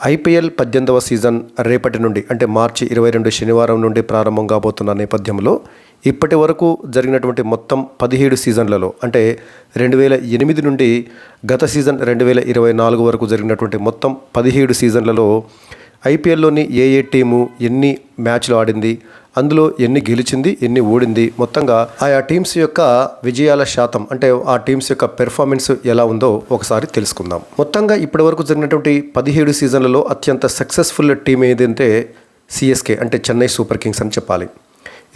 IPL పద్దెనిమిదవ season రేపటి నుండి అంటే మార్చి ఇరవై రెండు శనివారం నుండి ప్రారంభం కాబోతున్న నేపథ్యంలో ఇప్పటి వరకు జరిగినటువంటి మొత్తం పదిహేడు సీజన్లలో అంటే రెండు వేల ఎనిమిది నుండి గత సీజన్ రెండు వేల ఇరవై నాలుగు వరకు జరిగినటువంటి మొత్తం పదిహేడు సీజన్లలో ఐపీఎల్లోని ఏ ఏ టీము ఎన్ని మ్యాచ్లు ఆడింది అందులో ఎన్ని గెలిచింది ఎన్ని ఓడింది మొత్తంగా ఆయా టీమ్స్ యొక్క విజయాల శాతం అంటే ఆ టీమ్స్ యొక్క పెర్ఫార్మెన్స్ ఎలా ఉందో ఒకసారి తెలుసుకుందాం. మొత్తంగా ఇప్పటి వరకు జరిగినటువంటి పదిహేడు సీజన్లలో అత్యంత సక్సెస్ఫుల్ టీం ఏదంటే సిఎస్కే అంటే చెన్నై సూపర్ కింగ్స్ అని చెప్పాలి.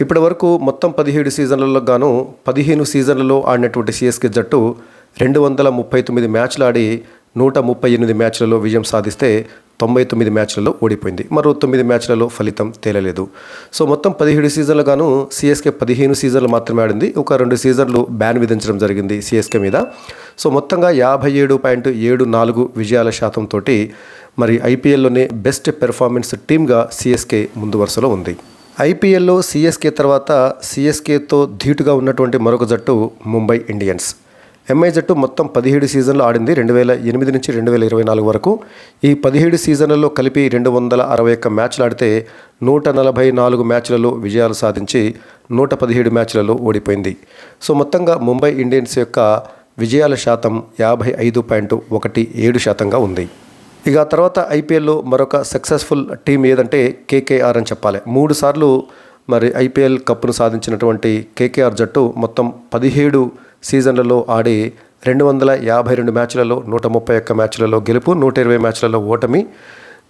ఇప్పటి వరకు మొత్తం పదిహేడు సీజన్లలో గాను పదిహేను సీజన్లలో ఆడినటువంటి సిఎస్కే జట్టు రెండు వందల ముప్పై తొమ్మిది మ్యాచ్లు ఆడి నూట ముప్పై ఎనిమిది మ్యాచ్లలో విజయం సాధిస్తే తొంభై తొమ్మిది మ్యాచ్లలో ఓడిపోయింది. మరో తొమ్మిది మ్యాచ్లలో ఫలితం తేలలేదు. సో మొత్తం పదిహేడు సీజన్లు గాను సిఎస్కే పదిహేను సీజన్లు మాత్రమే ఆడింది. ఒక రెండు సీజన్లు బ్యాన్ విధించడం జరిగింది సిఎస్కే మీద. సో మొత్తంగా యాభై ఏడు పాయింట్ ఏడు నాలుగు విజయాల శాతంతో మరి ఐపీఎల్లోనే బెస్ట్ పెర్ఫార్మెన్స్ టీమ్గా సిఎస్కే ముందు వరుసలో ఉంది. ఐపీఎల్లో సిఎస్కే తర్వాత సిఎస్కేతో ధీటుగా ఉన్నటువంటి మరొక జట్టు ముంబై ఇండియన్స్. ఎంఐ జట్టు మొత్తం పదిహేడు సీజన్లు ఆడింది రెండు వేల ఎనిమిది నుంచి రెండు వేల ఇరవై నాలుగు వరకు. ఈ పదిహేడు సీజన్లలో కలిపి రెండు వందల అరవై ఒక్క మ్యాచ్లు ఆడితే నూట నలభై నాలుగు మ్యాచ్లలో విజయాలు సాధించి నూట పదిహేడు మ్యాచ్లలో ఓడిపోయింది. సో మొత్తంగా ముంబై ఇండియన్స్ యొక్క విజయాల శాతం యాభై ఐదు పాయింట్ ఒకటి ఏడు శాతంగా ఉంది. ఇక తర్వాత ఐపీఎల్లో మరొక సక్సెస్ఫుల్ టీం ఏదంటే కేకేఆర్ అని చెప్పాలి. మూడు సార్లు మరి ఐపీఎల్ కప్పును సాధించినటువంటి కేకేఆర్ జట్టు మొత్తం పదిహేడు సీజన్లలో ఆడి రెండు వందల యాభై రెండు మ్యాచ్లలో నూట ముప్పై ఒక్క మ్యాచ్లలో గెలుపు నూట ఇరవై మ్యాచ్లలో ఓటమి.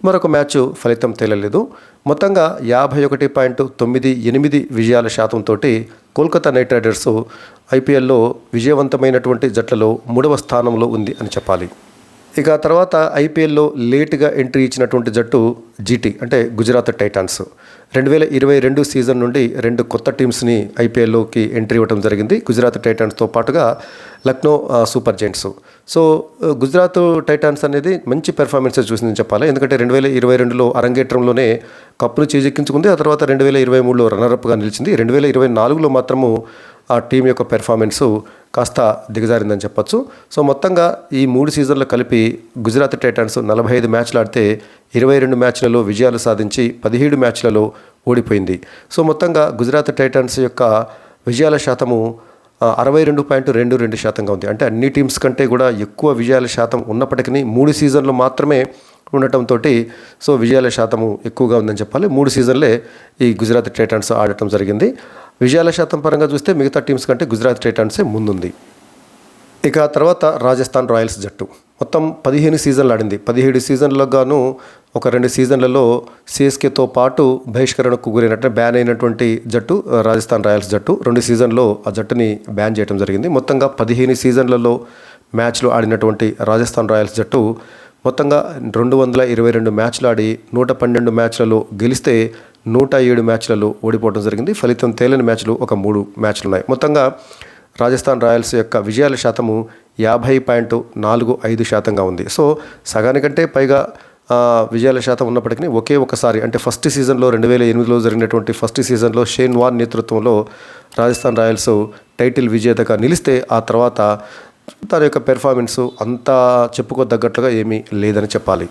మరొక మ్యాచ్ ఫలితం తేలలేదు. మొత్తంగా యాభై ఒకటి పాయింట్ తొమ్మిది ఎనిమిది విజయాల శాతంతో కోల్కతా నైట్ రైడర్స్ ఐపీఎల్లో విజయవంతమైనటువంటి జట్లలో మూడవ స్థానంలో ఉంది అని చెప్పాలి. ఇక తర్వాత ఐపీఎల్లో లేటుగా ఎంట్రీ ఇచ్చినటువంటి జట్టు జీటీ అంటే గుజరాత్ టైటాన్స్. రెండు వేల ఇరవై రెండు సీజన్ నుండి రెండు కొత్త టీమ్స్ని ఐపీఎల్లోకి ఎంట్రీ ఇవ్వడం జరిగింది. గుజరాత్ టైటాన్స్తో పాటుగా Lucknow Super Giants. So Gujarat Titans అనేది మంచి పెర్ఫార్మెన్స్ చూసిందని చెప్పాలి. ఎందుకంటే రెండు వేల ఇరవై రెండులో అరంగేట్రంలోనే కప్పును చేజెక్కించుకుంది. ఆ తర్వాత రెండు వేల ఇరవై మూడులో రన్నరప్గా నిలిచింది. రెండు వేల ఇరవై నాలుగులో మాత్రము ఆ టీం యొక్క పెర్ఫార్మెన్సు కాస్త దిగజారిందని చెప్పొచ్చు. సో మొత్తంగా ఈ మూడు సీజన్లు కలిపి గుజరాత్ టైటాన్స్ నలభై ఐదు మ్యాచ్లు ఆడితే ఇరవై రెండు మ్యాచ్లలో విజయాలు సాధించి పదిహేడు మ్యాచ్లలో ఓడిపోయింది. సో మొత్తంగా గుజరాత్ టైటాన్స్ యొక్క విజయాల శాతము అరవై రెండు పాయింట్ రెండు రెండు శాతంగా ఉంది. అంటే అన్ని టీమ్స్ కంటే కూడా ఎక్కువ విజయాల శాతం ఉన్నప్పటికీ మూడు సీజన్లు మాత్రమే ఉండటంతో సో విజయాల శాతము ఎక్కువగా ఉందని చెప్పాలి. మూడు సీజన్లే ఈ గుజరాత్ టైటాన్స్ ఆడటం జరిగింది. విజయాల శాతం పరంగా చూస్తే మిగతా టీమ్స్ కంటే గుజరాత్ టైటాన్సే ముందుంది. ఇక ఆ తర్వాత రాజస్థాన్ రాయల్స్ జట్టు. మొత్తం పదిహేను సీజన్లు ఆడింది. పదిహేడు సీజన్లకు గాను ఒక రెండు సీజన్లలో సిఎస్కేతో పాటు బహిష్కరణకు గురైనట్టు బ్యాన్ అయినటువంటి జట్టు రాజస్థాన్ రాయల్స్ జట్టు. రెండు సీజన్లో ఆ జట్టుని బ్యాన్ చేయడం జరిగింది. మొత్తంగా పదిహేను సీజన్లలో మ్యాచ్లు ఆడినటువంటి రాజస్థాన్ రాయల్స్ జట్టు మొత్తంగా రెండు వందల ఇరవై రెండు మ్యాచ్లు ఆడి నూట పన్నెండు మ్యాచ్లలో గెలిస్తే నూట ఏడు మ్యాచ్లలో ఓడిపోవడం జరిగింది. ఫలితం తేలని మ్యాచ్లు ఒక మూడు మ్యాచ్లు ఉన్నాయి మొత్తంగా రాజస్థాన్ రాయల్స్ యొక్క విజయాల శాతము యాభై పాయింట్ నాలుగు ఐదు శాతంగా ఉంది. సో సగానికంటే పైగా విజయాల శాతం ఉన్నప్పటికీ ఒకే ఒకసారి అంటే ఫస్ట్ సీజన్లో రెండు వేల ఎనిమిదిలో జరిగినటువంటి ఫస్ట్ సీజన్లో షేన్ వాన్ నేతృత్వంలో రాజస్థాన్ రాయల్స్ టైటిల్ విజేతగా నిలిస్తే ఆ తర్వాత తన యొక్క పెర్ఫార్మెన్స్ అంతా చెప్పుకోదగ్గట్లుగా ఏమీ లేదని చెప్పాలి.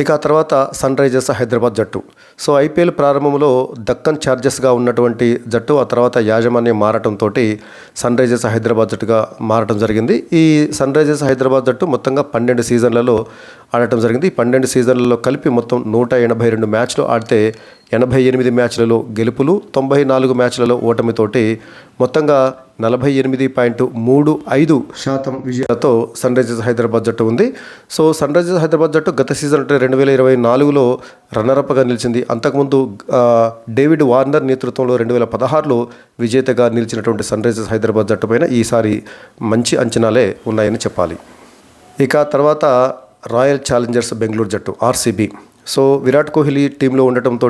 ఇక ఆ తర్వాత సన్ రైజర్స్ హైదరాబాద్ జట్టు. సో ఐపీఎల్ ప్రారంభంలో దక్కన్ ఛార్జెస్గా ఉన్నటువంటి జట్టు ఆ తర్వాత యాజమాన్యం మారటంతో సన్ రైజర్స్ హైదరాబాద్ జట్టుగా మారటం జరిగింది. ఈ సన్ రైజర్స్ హైదరాబాద్ జట్టు మొత్తంగా పన్నెండు సీజన్లలో ఆడటం జరిగింది. ఈ పన్నెండు సీజన్లలో కలిపి మొత్తం నూట ఎనభై రెండు మ్యాచ్లు ఆడితే ఎనభై ఎనిమిది మ్యాచ్లలో గెలుపులు తొంభై నాలుగు మ్యాచ్లలో ఓటమితోటి మొత్తంగా నలభై ఎనిమిది పాయింట్ మూడు ఐదు శాతం విజయాలతో సన్ రైజర్స్ హైదరాబాద్ జట్టు ఉంది. సో సన్ రైజర్స్ హైదరాబాద్ జట్టు గత సీజన్ అంటే రెండు వేల ఇరవై నాలుగులో రన్నరప్గా నిలిచింది. అంతకుముందు డేవిడ్ వార్నర్ నేతృత్వంలో రెండు వేల పదహారులో విజేతగా నిలిచినటువంటి సన్ రైజర్స్ హైదరాబాద్ జట్టు పైన ఈసారి మంచి అంచనాలే ఉన్నాయని చెప్పాలి. ఇక తర్వాత రాయల్ ఛాలెంజర్స్ బెంగళూరు జట్టు ఆర్సీబీ. సో విరాట్ కోహ్లీ టీంలో ఉండటంతో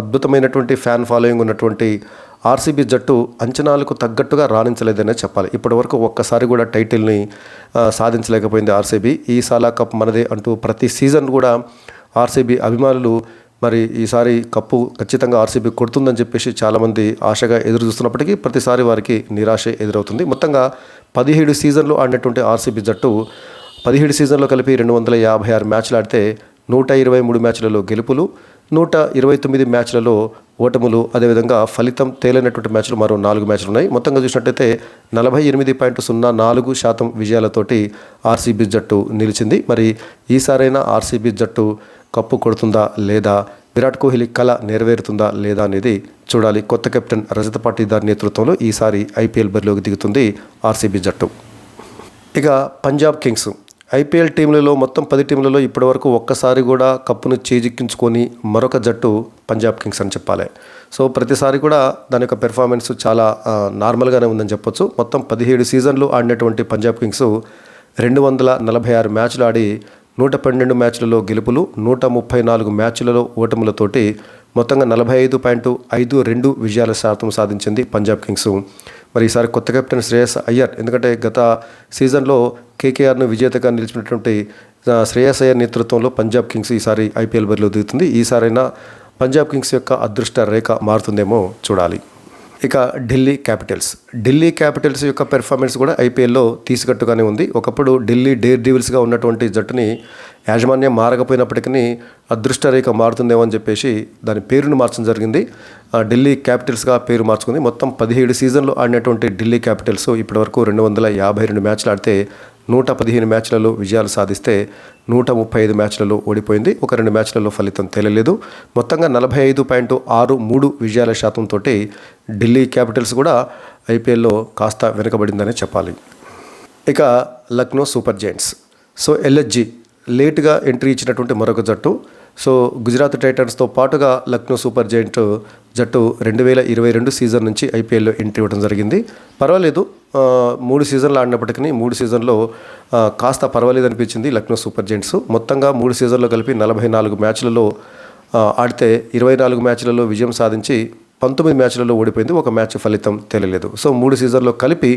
అద్భుతమైనటువంటి ఫ్యాన్ ఫాలోయింగ్ ఉన్నటువంటి ఆర్సీబీ జట్టు అంచనాలకు తగ్గట్టుగా రాణించలేదనే చెప్పాలి. ఇప్పటివరకు ఒక్కసారి కూడా టైటిల్ని సాధించలేకపోయింది ఆర్సీబీ. ఈ సాలా కప్ మనదే అంటూ ప్రతి సీజన్ కూడా ఆర్సీబీ అభిమానులు మరి ఈసారి కప్పు ఖచ్చితంగా ఆర్సీబీ కొడుతుందని చెప్పేసి చాలామంది ఆశగా ఎదురు చూస్తున్నప్పటికీ ప్రతిసారి వారికి నిరాశ ఎదురవుతుంది. మొత్తంగా పదిహేడు సీజన్లు ఆడినటువంటి ఆర్సీబీ జట్టు పదిహేడు సీజన్లో కలిపి రెండు వందల యాభై ఆరు మ్యాచ్లు ఆడితే నూట ఇరవై మూడు మ్యాచ్లలో గెలుపులు నూట ఇరవై తొమ్మిది మ్యాచ్లలో ఓటములు అదేవిధంగా ఫలితం తేలినటువంటి మ్యాచ్లు మరో నాలుగు మ్యాచ్లు ఉన్నాయి. మొత్తంగా చూసినట్టయితే నలభై ఎనిమిది పాయింట్ సున్నా నాలుగు శాతం విజయాలతోటి ఆర్సీబీ జట్టు నిలిచింది. మరి ఈసారైనా ఆర్సీబీ జట్టు కప్పు కొడుతుందా లేదా విరాట్ కోహ్లీ కళ నెరవేరుతుందా లేదా అనేది చూడాలి. కొత్త కెప్టెన్ రజత పాటీదార్ నేతృత్వంలో ఈసారి ఐపీఎల్ బరిలోకి దిగుతుంది ఆర్సీబీ జట్టు. ఇక పంజాబ్ కింగ్స్ ఐపీఎల్ టీంలలో మొత్తం పది టీంలలో ఇప్పటివరకు ఒక్కసారి కూడా కప్పును చేజిక్కించుకొని మరొక జట్టు పంజాబ్ కింగ్స్ అని చెప్పాలి. సో ప్రతిసారి కూడా దాని యొక్క పెర్ఫార్మెన్స్ చాలా నార్మల్గానే ఉందని చెప్పొచ్చు. మొత్తం పదిహేడు సీజన్లు ఆడినటువంటి పంజాబ్ కింగ్స్ రెండు వందల నలభై ఆరు మ్యాచ్లు ఆడి నూట పన్నెండు మ్యాచ్లలో గెలుపులు నూట ముప్పై నాలుగు మ్యాచ్లలో ఓటములతోటి మొత్తంగా నలభై ఐదు పాయింట్ ఐదు రెండు విజయాల శాతం సాధించింది పంజాబ్ కింగ్స్. మరి ఈసారి కొత్త కెప్టెన్ శ్రేయస్ అయ్యర్. ఎందుకంటే గత సీజన్లో కేకేఆర్ను విజేతగా నిలిచినటువంటి శ్రేయస్ అయ్యర్ నేతృత్వంలో పంజాబ్ కింగ్స్ ఈసారి ఐపీఎల్ బరిలో దిగుతుంది. ఈసారైనా పంజాబ్ కింగ్స్ యొక్క అదృష్ట రేఖ మారుతుందేమో చూడాలి. ఇక ఢిల్లీ క్యాపిటల్స్. ఢిల్లీ క్యాపిటల్స్ యొక్క పెర్ఫార్మెన్స్ కూడా ఐపీఎల్లో తీసుకట్టుగానే ఉంది. ఒకప్పుడు ఢిల్లీ డేర్ డీవిల్స్గా ఉన్నటువంటి జట్టుని యాజమాన్యం మారకపోయినప్పటికీ అదృష్టరేఖ మారుతుందేమో అని చెప్పేసి దాని పేరును మార్చడం జరిగింది. ఆ ఢిల్లీ క్యాపిటల్స్గా పేరు మార్చుకుంది. మొత్తం పదిహేడు సీజన్లు ఆడినటువంటి ఢిల్లీ క్యాపిటల్స్ ఇప్పటివరకు రెండు వందల యాభై రెండు మ్యాచ్లు ఆడితే నూట పదిహేను మ్యాచ్లలో విజయాలు సాధిస్తే నూట ముప్పై ఐదు మ్యాచ్లలో ఓడిపోయింది. ఒక రెండు మ్యాచ్లలో ఫలితం తేలలేదు. మొత్తంగా నలభై ఐదు పాయింట్ ఆరు మూడు విజయాల శాతంతో ఢిల్లీ క్యాపిటల్స్ కూడా ఐపీఎల్లో కాస్త వెనుకబడిందనే చెప్పాలి. ఇక Lucknow Super Giants. So LSG లేటుగా ఎంట్రీ ఇచ్చినటువంటి మరొక జట్టు. సో గుజరాత్ టైటన్స్తో పాటుగా లక్నో సూపర్ జైంట్ జట్టు రెండు వేల ఇరవై రెండు సీజన్ నుంచి ఐపీఎల్లో ఎంట్రీ ఇవ్వడం జరిగింది. పర్వాలేదు మూడు సీజన్లు ఆడినప్పటికీ మూడు సీజన్లో కాస్త పర్వాలేదు అనిపించింది లక్నో సూపర్ జైంట్స్. మొత్తంగా మూడు సీజన్లో కలిపి నలభై నాలుగు మ్యాచ్లలో ఆడితే ఇరవై నాలుగు మ్యాచ్లలో విజయం సాధించి పంతొమ్మిది మ్యాచ్లలో ఓడిపోయింది. ఒక మ్యాచ్ ఫలితం తేలలేదు సో మూడు సీజన్లో కలిపి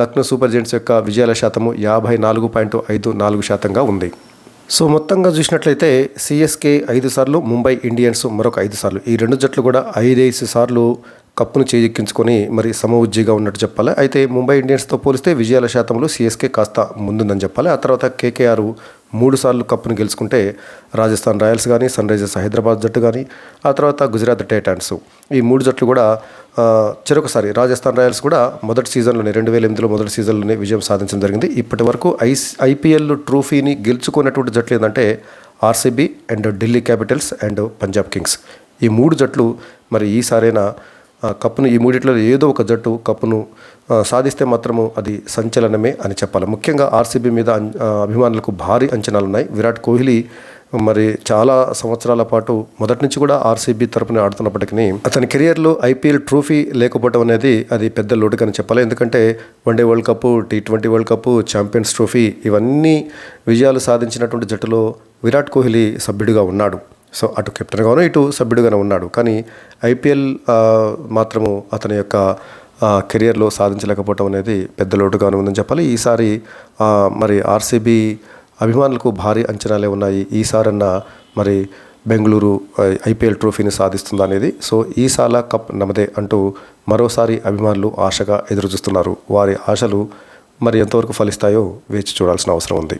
లక్నో సూపర్ జెంట్స్ యొక్క విజయాల శాతము యాభై నాలుగు పాయింట్ ఐదు నాలుగు శాతంగా ఉంది. సో మొత్తంగా చూసినట్లయితే సిఎస్కే ఐదు సార్లు ముంబై ఇండియన్స్ మరొక ఐదు సార్లు. ఈ రెండు జట్లు కూడా ఐదేసి సార్లు కప్పును చేజెక్కించుకొని మరి సమవుజ్జిగా ఉన్నట్టు చెప్పాలి. అయితే ముంబై ఇండియన్స్తో పోలిస్తే విజయాల శాతంలో సిఎస్కే కాస్త ముందుందని చెప్పాలి. ఆ తర్వాత కేకేఆర్ మూడుసార్లు కప్పును గెలుచుకుంటే రాజస్థాన్ రాయల్స్ కానీ సన్ రైజర్స్ హైదరాబాద్ జట్టు కానీ ఆ తర్వాత గుజరాత్ టైటాన్స్ ఈ మూడు జట్లు కూడా చెరొకసారి రాజస్థాన్ రాయల్స్ కూడా మొదటి సీజన్లోనే రెండు వేల ఎనిమిదిలో మొదటి సీజన్లోనే విజయం సాధించడం జరిగింది. ఇప్పటి వరకు ఐస్ ఐపీఎల్ ట్రోఫీని గెలుచుకున్నటువంటి జట్లు ఏంటంటే RCB and Delhi Capitals and Punjab Kings. ఈ మూడు జట్లు మరి ఈసారైనా కప్పును ఈ మూడిట్లో ఏదో ఒక జట్టు కప్పును సాధిస్తే మాత్రము అది సంచలనమే అని చెప్పాలి. ముఖ్యంగా ఆర్సీబీ మీద అభిమానులకు భారీ అంచనాలు ఉన్నాయి విరాట్ కోహ్లీ మరి చాలా సంవత్సరాల పాటు మొదటి నుంచి కూడా ఆర్సీబీ తరపున ఆడుతున్నప్పటికీ అతని కెరియర్లో ఐపీఎల్ ట్రోఫీ లేకపోవడం అనేది అది పెద్ద లోటుగానే చెప్పాలి. ఎందుకంటే one day world cup T twenty world cup champions trophy ఇవన్నీ విజయాలు సాధించినటువంటి జట్టులో విరాట్ కోహ్లీ సభ్యుడిగా ఉన్నాడు. సో అటు కెప్టెన్గాను ఇటు సభ్యుడుగానే ఉన్నాడు. కానీ ఐపీఎల్ మాత్రము అతని యొక్క కెరియర్లో సాధించలేకపోవడం అనేది పెద్ద లోటుగానే ఉందని చెప్పాలి. ఈసారి మరి ఆర్సీబీ అభిమానులకు భారీ అంచనాలే ఉన్నాయి. ఈసారన్న మరి బెంగళూరు ఐపీఎల్ ట్రోఫీని సాధిస్తుందా అనేది. సో ఈసాల కప్ నమదే అంటూ మరోసారి అభిమానులు ఆశగా ఎదురు చూస్తున్నారు వారి ఆశలు మరి ఎంతవరకు ఫలిస్తాయో వేచి చూడాల్సిన అవసరం ఉంది.